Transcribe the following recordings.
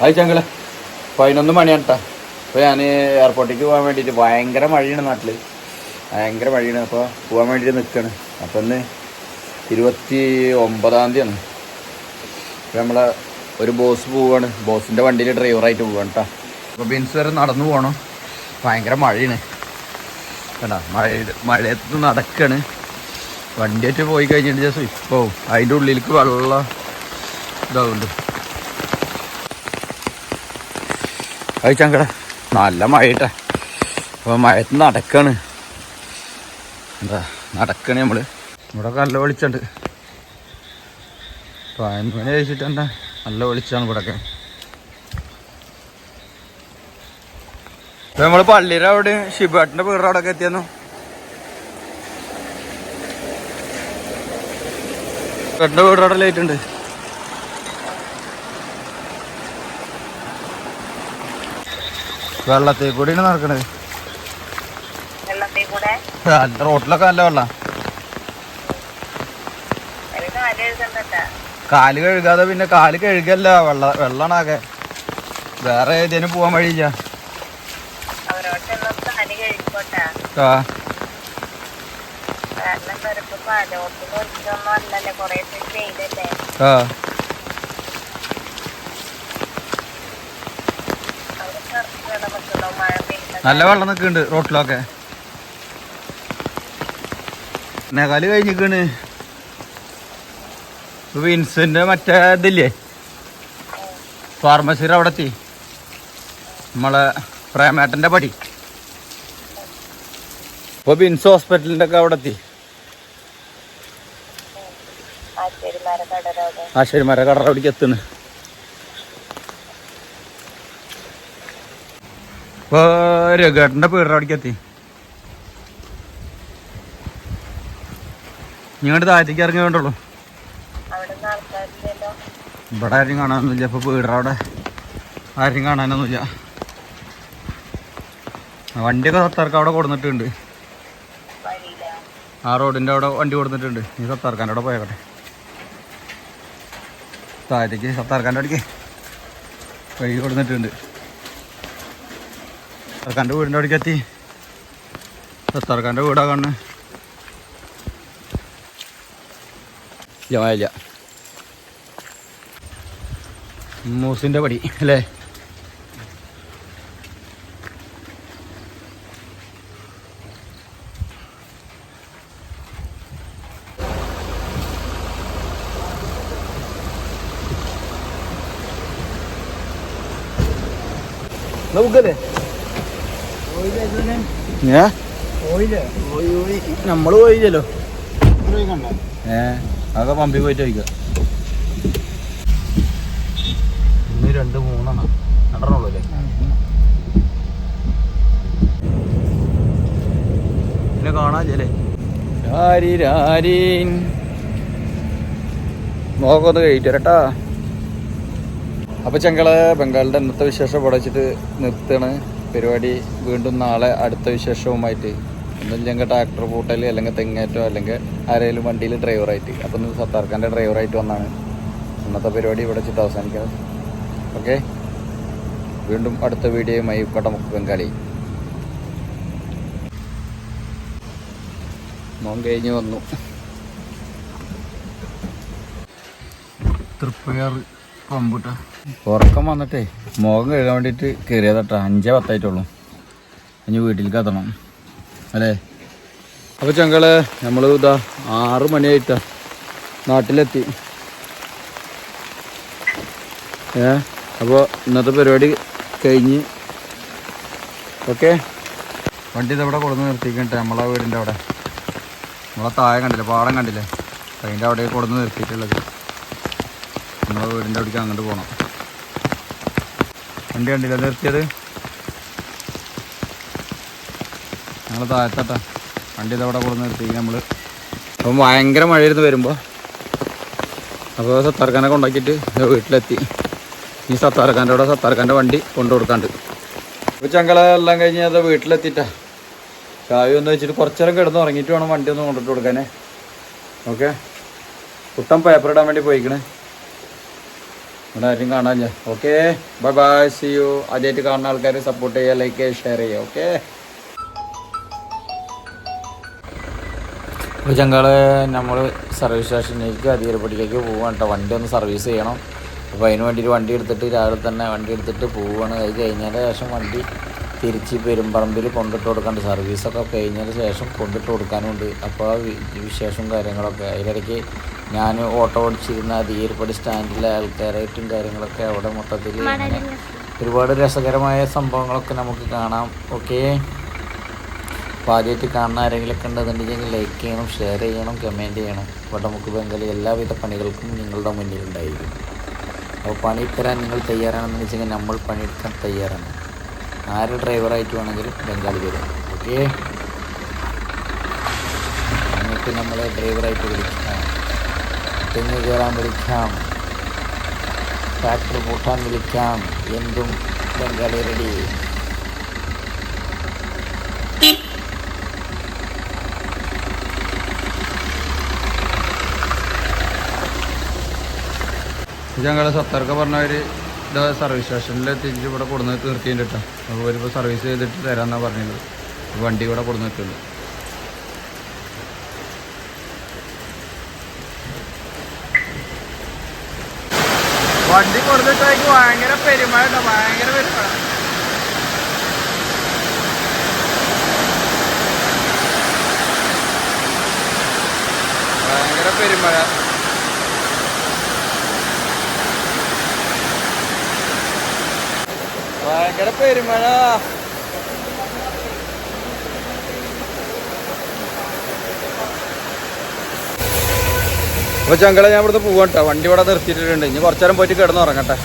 Hi ചങ്കളെ പതിനൊന്ന് മണിയാണ് കേട്ടോ അപ്പോൾ ഞാൻ എയർപോർട്ടിലേക്ക് പോകാൻ വേണ്ടിയിട്ട് ഭയങ്കര മഴയാണ് നാട്ടിൽ ഭയങ്കര മഴയാണ് അപ്പോൾ പോകാൻ വേണ്ടിയിട്ട് നിൽക്കുകയാണ് അപ്പം ഇന്ന് ഇരുപത്തി ഒമ്പതാം തീയതിയാണ് അപ്പോൾ നമ്മളെ ഒരു ബോസ് പോവുകയാണ് ബോസിന്റെ വണ്ടിയിൽ ഡ്രൈവറായിട്ട് പോവുകയാണ് കേട്ടോ അപ്പോൾ ബിൻസ് വരെ നടന്നു പോകണം ഭയങ്കര മഴയാണ്. കേട്ടോ മഴ മഴയത്ത് നടക്കുകയാണ് വണ്ടിയായിട്ട് പോയി കഴിഞ്ഞിട്ട് ജസ്റ്റ് ഇപ്പോൾ അതിന്റെ ഉള്ളിലേക്ക് വെള്ളം ഇതാവുന്നുണ്ട്. അത് ചങ്കട നല്ല മഴയിട്ടാ അപ്പോൾ മഴയത്ത് നടക്കാണ്. എന്താ നടക്കണേ നമ്മൾ. ഇവിടെ നല്ല വെളിച്ചുണ്ട് പതിനൊന്ന് മണി കഴിച്ചിട്ട് എന്താ നല്ല വെളിച്ചാണ് ഇവിടെയൊക്കെ നമ്മൾ പള്ളിയുടെ അവിടെ ഷിബാട്ടിന്റെ വീടിന്റെ അവിടെ ഒക്കെ എത്തിയെന്നു? ഷിബാട്ടിന്റെ വീടിന്റെ അവിടെ ലേറ്റ് ഉണ്ട്. വെള്ളത്തിൽ കൂടിയാണ് നടക്കണത്. റോട്ടിലൊക്കെ നല്ല വെള്ളം. കാൽ കഴുകാതെ പിന്നെ കാൽ കഴുകല്ല വെള്ള വെള്ളണാകെ വേറെ ഏതേനും പോവാൻ വഴിയില്ല. ആ അവിടെ ചെറുപ്പ് ഇടപെട്ടുള്ളൂ മഴ പെയ്ത നല്ല വെള്ളം നിൽക്കുന്നുണ്ട് റോട്ടിലൊക്കെ. നേകാൽ കഴിഞ്ഞിക്കണ് വിൻസിന്റെ മറ്റേ ഇതില്ലേ? ഫാർമസിയുടെ അവിടെ എത്തി. നമ്മളെ പ്രേമേട്ടന്റെ പടി. ഇപ്പൊ ബിൻസ് ഹോസ്പിറ്റലിന്റെ ഒക്കെ അവിടെ എത്തി. ആശേരിമാരെ കടരോട് ആശാരിമാരെ കടറവിടേക്ക് എത്തുന്നു. ഇപ്പൊ പേര് വീടിന്റെ അവിടേക്ക് എത്തി. നിങ്ങളുടെ താഴത്തേക്ക് ഇറങ്ങി വേണ്ടുള്ളൂ. ഇവിടെ ആരും കാണാനൊന്നുമില്ല ഇപ്പൊ വീടിന്റെ അവിടെ ആരും കാണാനൊന്നുമില്ല. വണ്ടി വണ്ടിയൊക്കെ സത്താർക്ക് അവിടെ കൊടുത്തിട്ടുണ്ട് ആ റോഡിന്റെ അവിടെ വണ്ടി കൊടുത്തിട്ടുണ്ട് നീ സത്താർക്കാന്റെ അവിടെ പോയേക്കട്ടെ. താഴത്തേക്ക് സത്താർക്കാന്റെ അവിടേക്ക് വഴി കൊടുത്തിട്ടുണ്ട് സത്താർക്കാന്റെ വീടിന്റെ അവിടേക്ക് എത്തി. സത്താർക്കാന്റെ വീടാ കണ്ണ് ജമായില്ല മൂസിന്റെ പടി അല്ലേ? നമുക്കല്ലേ? ഏ? നമ്മൾ പോയില്ലല്ലോ. ഏ അതൊക്കെ പമ്പി പോയിട്ട് ചോദിക്കുക ഇന്ന് രണ്ട് മൂന്നെണ്ണം. രണ്ടെണ്ണുള്ളൂ അല്ലേ പിന്നെ കാണാല്ലേ നോക്കൊന്ന് കഴിയിട്ട് വരട്ടാ. അപ്പോൾ ചങ്കൾ ബംഗാളിന്റെ ഇന്നത്തെ വിശേഷം പഠിച്ചിട്ട് നിർത്തുകയാണ്. പരിപാടി വീണ്ടും നാളെ അടുത്ത വിശേഷവുമായിട്ട്. ഒന്നില്ലെങ്കിൽ ട്രാക്ടർ പൂട്ടൽ അല്ലെങ്കിൽ തെങ്ങേറ്റോ അല്ലെങ്കിൽ ആരെങ്കിലും വണ്ടിയിൽ ഡ്രൈവറായിട്ട് അപ്പം ഇന്ന് സത്താർക്കാന്റെ ഡ്രൈവറായിട്ട് വന്നാണ്. ഇന്നത്തെ പരിപാടി ഇവിടെ വെച്ചിട്ട് അവസാനിക്കുന്നത് ഓക്കെ വീണ്ടും അടുത്ത വീഡിയോയുമായി പടമുക്ക് ബംഗാളി. മോൻ കഴിഞ്ഞ് വന്നു. തൃപ്പയാർ പമ്പുട്ട. ഉറക്കം വന്നിട്ടേ മുഖം കഴുകാൻ വേണ്ടിയിട്ട് കയറിയതട്ടാ. അഞ്ചേ പത്തായിട്ടുള്ളൂ. ഇനി വീട്ടിലേക്ക് എത്തണം. അല്ലേ? അപ്പോൾ ചങ്കൾ നമ്മൾ ഇതാ ആറ് മണിയായിട്ടാ നാട്ടിലെത്തി. ഏ? അപ്പോൾ ഇന്നത്തെ പരിപാടി കഴിഞ്ഞ്. ഓക്കെ? വണ്ടി ഇതവിടെ കൊടുന്ന് നിർത്തിക്കട്ടെ നമ്മളെ വീടിന്റെ അവിടെ. നമ്മളെ താഴെ കണ്ടില്ലേ? പാടം കണ്ടില്ലേ? അതിന്റെ അവിടെ കൊടുന്ന് നിർത്തിയിട്ടുള്ളത്. നമ്മളെ വീടിന്റെ അവിടേക്ക് അങ്ങോട്ട് പോകണം വണ്ടി കണ്ടില്ല? നിർത്തിയത്? ഞങ്ങൾ താഴത്തട്ടാ. വണ്ടി ഇതവിടെ കൊടുന്ന് നിർത്തി നമ്മൾ അപ്പം ഭയങ്കര മഴയിരുന്ന് വരുമ്പോൾ അപ്പോൾ സത്താർക്കാനൊക്കെ ഉണ്ടാക്കിയിട്ട് വീട്ടിലെത്തി. ഈ സത്താർഖാന്റെ അവിടെ സത്താർഖാന്റെ വണ്ടി കൊണ്ടു കൊടുക്കാണ്ട്. അപ്പോൾ ചങ്കള എല്ലാം കഴിഞ്ഞ് അത് വീട്ടിലെത്തിയിട്ടാ ചായ ഒന്ന് വെച്ചിട്ട് കുറച്ച് നേരം കിടന്ന് ഉറങ്ങിയിട്ട് വേണം വണ്ടി ഒന്ന് കൊണ്ടിട്ട് കൊടുക്കാനേ. ഓക്കെ? കുട്ടൻ പേപ്പർ ഇടാൻ വേണ്ടി പോയിക്കണേ. ഇവിടെ ആരും കാണാനില്ല. Okay bye bye see you ആദ്യമായിട്ട് കാണുന്ന ആൾക്കാർ സപ്പോർട്ട് ചെയ്യുക ലൈക്ക് ചെയ്യുക ഷെയർ ചെയ്യുക. ഓക്കെ അപ്പോൾ ചങ്കൾ നമ്മൾ സർവീസ് സ്റ്റേഷനിലേക്ക് അധികരപ്പടിയിലേക്ക് പോവാണ് കേട്ടോ വണ്ടി ഒന്ന് സർവീസ് ചെയ്യണം. അപ്പോൾ അതിന് വേണ്ടിയിട്ട് വണ്ടി എടുത്തിട്ട് രാവിലെ തന്നെ വണ്ടി എടുത്തിട്ട് പോവുകയാണ് അത് കഴിഞ്ഞതിന് ശേഷം വണ്ടി തിരിച്ച് പെരുമ്പറമ്പിൽ കൊണ്ടിട്ട് കൊടുക്കാണ്ട് സർവീസൊക്കെ കഴിഞ്ഞതിന് ശേഷം കൊണ്ടിട്ട് കൊടുക്കാനുണ്ട്. അപ്പോൾ ആ വിശേഷം കാര്യങ്ങളൊക്കെ. അതിലിടയ്ക്ക് ഞാൻ ഓട്ടോ ഓടിച്ചിരുന്ന അധികരപ്പടി സ്റ്റാൻഡിലെ ആൾക്കാരായിട്ടും കാര്യങ്ങളൊക്കെ അവിടെ മൊത്തത്തിൽ ഒരുപാട് രസകരമായ സംഭവങ്ങളൊക്കെ നമുക്ക് കാണാം. ഓക്കേ? അപ്പോൾ ആദ്യമായിട്ട് കാണുന്ന ആരെങ്കിലുമൊക്കെ ഉണ്ടെന്നുണ്ടെങ്കിൽ ലൈക്ക് ചെയ്യണം ഷെയർ ചെയ്യണം കമന്റ് ചെയ്യണം. ഇവിടെ നമുക്ക് ബംഗാളി എല്ലാവിധ പണികൾക്കും നിങ്ങളുടെ മുന്നിലുണ്ടായിരിക്കും. അപ്പോൾ പണി തരാൻ നിങ്ങൾ തയ്യാറാണെന്ന് വെച്ചാൽ നമ്മൾ പണിയെടുക്കാൻ തയ്യാറാണ്. ആര് ഡ്രൈവറായിട്ട് വേണമെങ്കിലും ബംഗാളി വരും. ഓക്കെ നിങ്ങൾക്ക് നമ്മളെ ഡ്രൈവറായിട്ട് വിളിക്കാം. തെങ്ങ് കയറാൻ വിളിക്കാം. ട്രാക്ടർ പൂട്ടാൻ വിളിക്കാം. എന്തും ബംഗാളി റെഡി ഞങ്ങളെ സത്തർക്ക പറഞ്ഞവർ സർവീസ് സ്റ്റേഷനിൽ എത്തിച്ചിട്ട് ഇവിടെ കൊടുന്ന് തീർത്തിട്ടുണ്ട് കേട്ടോ അപ്പോൾ വരുമ്പോൾ സർവീസ് ചെയ്തിട്ട് തരാമെന്നാണ് പറഞ്ഞത്. വണ്ടി ഇവിടെ കൊടുന്ന് വെക്കുള്ളൂ വണ്ടി കൊടുത്തിട്ടേക്ക് ഭയങ്കര പെരുമഴ കേട്ടോ ഭയങ്കര പെരുമഴ ഭയങ്കര പെരുമഴ ഭയങ്കര പെരുമഴ. അപ്പോൾ ചങ്കള ഞാൻ ഇവിടുന്ന് പോവാം കേട്ടോ വണ്ടി ഇവിടെ നിർത്തിയിട്ടുണ്ട്. ഇനി കുറച്ചു നേരം പോയിട്ട് കിടന്ന് ഉറങ്ങട്ടെ.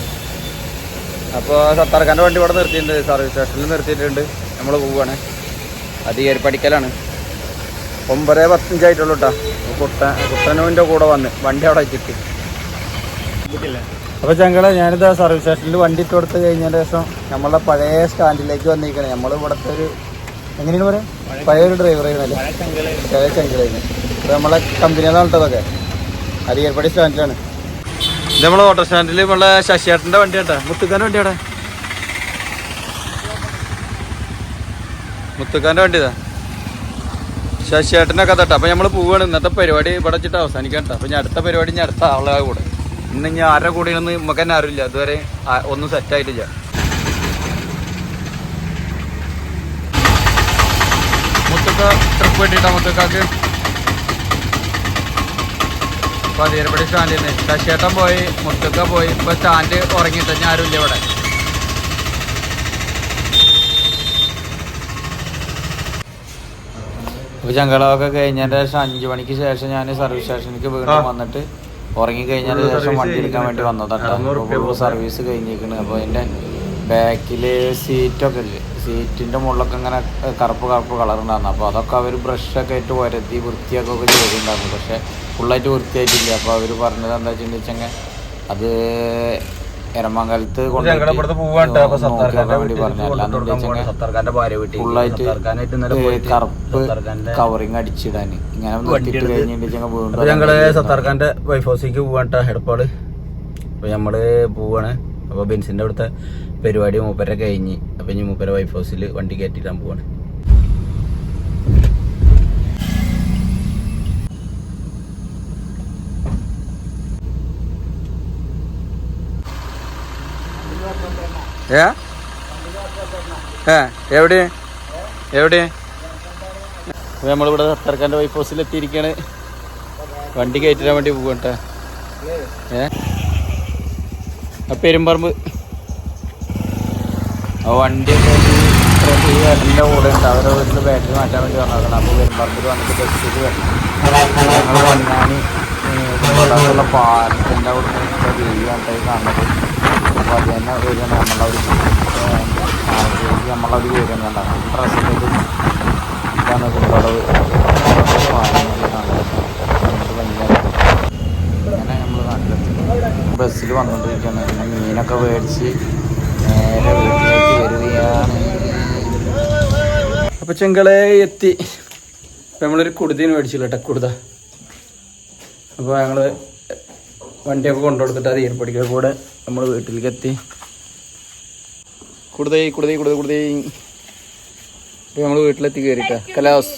അപ്പോൾ സത്താർക്കാന്റെ വണ്ടി ഇവിടെ നിർത്തിയിട്ടുണ്ട്. സർവീസ് സ്റ്റേഷനിൽ നിർത്തിയിട്ടുണ്ട്. നമ്മൾ പോവുകയാണ് അത് ഏരിപ്പടിക്കലാണ് ഒമ്പത് പത്തഞ്ചായിട്ടുള്ളൂ കേട്ടോ കുട്ട കൂടെ വന്ന് വണ്ടി അവിടെ വെച്ചിട്ട് അപ്പോൾ ചങ്കള ഞാനിത് സർവീസ് സ്റ്റേഷനിൽ വണ്ടി ഇട്ട് കൊടുത്ത് കഴിഞ്ഞതിന് ശേഷം നമ്മളെ പഴയ സ്റ്റാൻഡിലേക്ക് വന്നിരിക്കണേ. നമ്മൾ ഇവിടുത്തെ ഒരു എങ്ങനെയാണ് പറയുക പഴയ ഒരു ഡ്രൈവറായിരുന്നല്ലേ പഴയ ചങ്കളായിരുന്നു അപ്പോൾ നമ്മളെ കമ്പനിയിലാണ് കേട്ടതൊക്കെ അരിയർപ്പടി സ്റ്റാൻഡിലാണ്. ഇത് നമ്മളെ ഓട്ടോ സ്റ്റാൻഡിൽ നമ്മളെ ശശിയേട്ടന്റെ വണ്ടി കേട്ടോ മുത്തുക്കാന്റെ വണ്ടി അവിടെ മുത്തുക്കാന്റെ വണ്ടി ഇതാ ശശിയേട്ടന്റെ കഥ കേട്ടോ അപ്പോൾ നമ്മൾ പോവുകയാണ് ഇന്നത്തെ പരിപാടി ഇവിടെ വെച്ചിട്ട് അവസാനിക്കാം കേട്ടോ അപ്പോൾ ഞാൻ അടുത്ത പരിപാടി ഞാൻ അടുത്ത ആളുകൾ കൂടെ. ഇന്ന് ഞാൻ ആരുടെ കൂടെ ഒന്ന് നമുക്ക് തന്നെ അറിയില്ല. ഇതുവരെ ഒന്നും സെറ്റായിട്ടില്ല മുത്തുക്ക ട്രിപ്പ് കിട്ടിയിട്ടാ മുത്തുക്കാക്ക്? പതിയരപ്പടി സ്റ്റാൻഡിൽ നിന്ന് ശശിയേട്ടൻ പോയി മുത്തുക്ക പോയി. ഇപ്പൊ സ്റ്റാൻഡ് ഉറങ്ങിയിട്ട്? ഞാൻ ആരുമില്ല ഇവിടെ. അപ്പോൾ ചങ്കളമൊക്കെ കഴിഞ്ഞതിന്റെ ശേഷം അഞ്ച് മണിക്ക് ശേഷം ഞാൻ സർവീസ് സ്റ്റേഷനിലേക്ക് വീണ്ടും വന്നിട്ട് ഉറങ്ങി കഴിഞ്ഞതിന് ശേഷം വണ്ടി എടുക്കാൻ വേണ്ടി വന്നതാണ് സർവീസ് കഴിഞ്ഞിരിക്കുന്നത് അപ്പോൾ അതിന്റെ ബാക്കിൽ സീറ്റൊക്കെ ഇല്ലേ? സീറ്റിന്റെ മുകളിലൊക്കെ ഇങ്ങനെ കറുപ്പ് കറുപ്പ് കളർ ഉണ്ടായിരുന്നു. അപ്പോൾ അതൊക്കെ അവർ ബ്രഷൊക്കെ ആയിട്ട് വരത്തി വൃത്തിയൊക്കെ ചെയ്തിട്ടുണ്ടായിരുന്നു പക്ഷേ ഫുള്ളായിട്ട് വൃത്തിയായിട്ടില്ല. അപ്പോൾ അവർ പറഞ്ഞത് എന്താ വെച്ചിട്ടുണ്ടെങ്കിൽ അത് എരമംഗലത്ത് കറുപ്പ് കവറിങ് അടിച്ചിടാൻ. ഇങ്ങനെ നിർത്തിയിട്ട് ഞങ്ങൾ സത്താർഖാന്റെ വൈഫ് ഹൗസിലേക്ക് പോവാട്ട ഹെഡപ്പാട് അപ്പൊ നമ്മൾ പോവാണ്. അപ്പൊ ബെൻസിന്റെ അവിടുത്തെ പരിപാടി മൂപ്പരെ കഴിഞ്ഞ്. അപ്പൊ ഇനി മൂപ്പരെ വൈഫ് ഹൗസിൽ വണ്ടി കയറ്റിയിട്ടാൻ പോവാണ്. ഏ? എവിടെ എവിടെ നമ്മളിവിടെ സത്തർക്കാന്റെ വൈഫ് ഹൗസിൽ എത്തിയിരിക്കുകയാണ് വണ്ടി കയറ്റിടാൻ വേണ്ടി പോകട്ടെ ഏ? ആ പെരുമ്പറമ്പ്. ആ വണ്ടി ഏട്ടന്റെ കൂടെ ഉണ്ട്. അവരെ വീട്ടിൽ ബാറ്ററി മാറ്റാൻ വേണ്ടി വന്നതാണ്. അപ്പോൾ പെരുമ്പറമ്പിൽ വന്നിട്ട് ബസ്സിൽ ഞങ്ങൾ ഉള്ള പാലത്തിന്റെ അവിടെ നിന്ന് വ്യൂ കണ്ടായി കാണുന്നത്. അത് തന്നെ വരികയാണ് നമ്മളെ ഒരു നമ്മളൊരു വരികയാണ് ഉണ്ടാകും ഡ്രസ്സിന്റെ ഇതാണ് ഇങ്ങനെ നമ്മൾ നാട്ടിലെത്തി. ബസ്സിൽ വന്നുകൊണ്ടിരിക്കുകയാണ് പിന്നെ മീനൊക്കെ മേടിച്ച് നേരെ വീട്ടിലേക്ക് വരികയാണ്. അപ്പോൾ ചെങ്കളെ എത്തി. ഇപ്പം നമ്മളൊരു കുടുതീന് മേടിച്ചില്ല കേട്ടോ കുടുത. അപ്പോൾ ഞങ്ങൾ വണ്ടിയൊക്കെ കൊണ്ടുകൊടുത്തിട്ട് അത് ഏർപ്പടിക്കുക കൂടെ നമ്മൾ വീട്ടിലേക്ക് എത്തി കൂടുതൽ കൂടുതൽ കൂടുതൽ കൂടുതൽ നമ്മൾ വീട്ടിലെത്തി കയറിയിട്ടാ കലാസ്